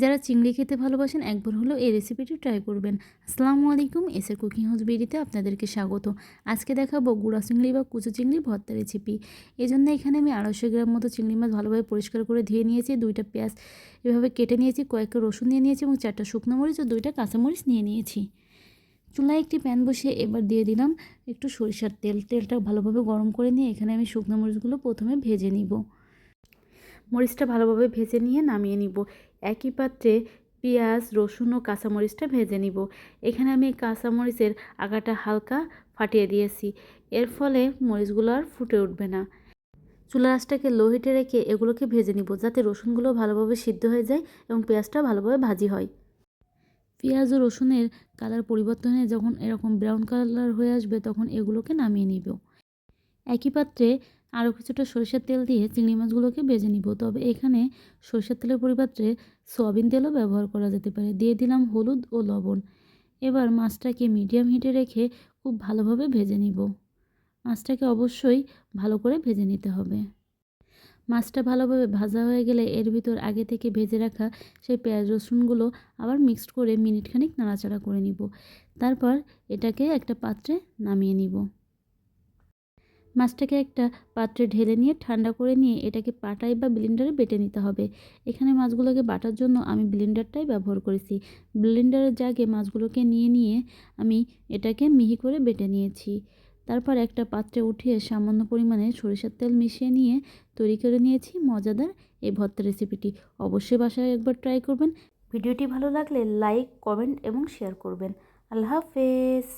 যারা চিংড়ি খেতে ভালোবাসেন, একবার হলেও এই রেসিপিটি ট্রাই করবেন। আসসালামু আলাইকুম এসের কুকিং হাউস বিডিতে আপনাদেরকে স্বাগত। আজকে দেখাবো গুঁড়া চিংড়ি বা কুচো চিংড়ি ভর্তা রেসিপি এই জন্য এখানে আমি আড়াইশো গ্রাম মতো চিংড়ি মাছ ভালোভাবে পরিষ্কার করে ধুয়ে নিয়েছি, দুইটা পেঁয়াজ এভাবে কেটে নিয়েছি কয়েকটা রসুন নিয়ে নিয়েছি এবং চারটা শুকনো মরিচ ও দুইটা কাঁচামরিচ নিয়ে নিয়েছি। চুলায় একটি প্যান বসিয়ে এবার দিয়ে দিলাম একটু সরিষার তেল। তেলটা ভালোভাবে গরম করে নিয়ে এখানে আমি শুকনো মরিচগুলো প্রথমে ভেজে নিব। মরিচটা ভালোভাবে ভেজে নিয়ে নামিয়ে নিব। একই পাত্রে পেঁয়াজ, রসুন ও কাঁচামরিচটা ভেজে নিব। এখানে আমি কাঁচামরিচের আগাটা হালকা ফাটিয়ে দিয়েছি। এর ফলে মরিচগুলো আর ফুটে উঠবে না। চুলা আঁচটাকে লো রেখে এগুলোকে ভেজে নিব যাতে রসুনগুলো ভালোভাবে সিদ্ধ হয়ে যায় এবং পেঁয়াজটা ভালোভাবে ভাজি হয়। পেঁয়াজ ও রসুনের কালার পরিবর্তনে যখন এরকম ব্রাউন কালার হয়ে আসবে তখন এগুলোকে নামিয়ে নিব। একই পাত্রে আরও কিছুটা সরিষার তেল দিয়ে চিংড়ি মাছগুলোকে ভেজে নিব। তবে এখানে সরিষার তেলের পরিবর্তে সয়াবিন তেলও ব্যবহার করা যেতে পারে। দিয়ে দিলাম হলুদ ও লবণ। এবার মাছটাকে মিডিয়াম হিটে রেখে খুব ভালোভাবে ভেজে নিব। মাছটাকে অবশ্যই ভালো করে ভেজে নিতে হবে। মাছটা ভালোভাবে ভাজা হয়ে গেলে এর ভিতর আগে থেকে ভেজে রাখা সেই পেঁয়াজ রসুনগুলো আবার মিক্সড করে মিনিট খানিক নাড়াচাড়া করে নিব। তারপর এটাকে একটা পাত্রে নামিয়ে নিব। মাছটাকে একটা পাত্রে ঢেলে নিয়ে ঠান্ডা করে নিয়ে এটাকে পাটায় বা ব্লেন্ডারে বেটে নিতে হবে। এখানে মাছগুলোকে বাটার জন্য আমি ব্লেন্ডারটাই ব্যবহার করেছি। ব্লেন্ডারের জাগে মাছগুলোকে নিয়ে নিয়ে আমি এটাকে মিহি করে বেটে নিয়েছি। তারপর একটা পাত্রে উঠিয়ে সামান্য পরিমাণে সরিষার তেল মিশিয়ে নিয়ে তৈরি করে নিয়েছি মজাদার এই ভর্তা রেসিপিটি অবশ্যই বাসায় একবার ট্রাই করবেন। ভিডিওটি ভালো লাগলে লাইক কমেন্ট এবং শেয়ার করবেন। আল্লাহ হাফেজ।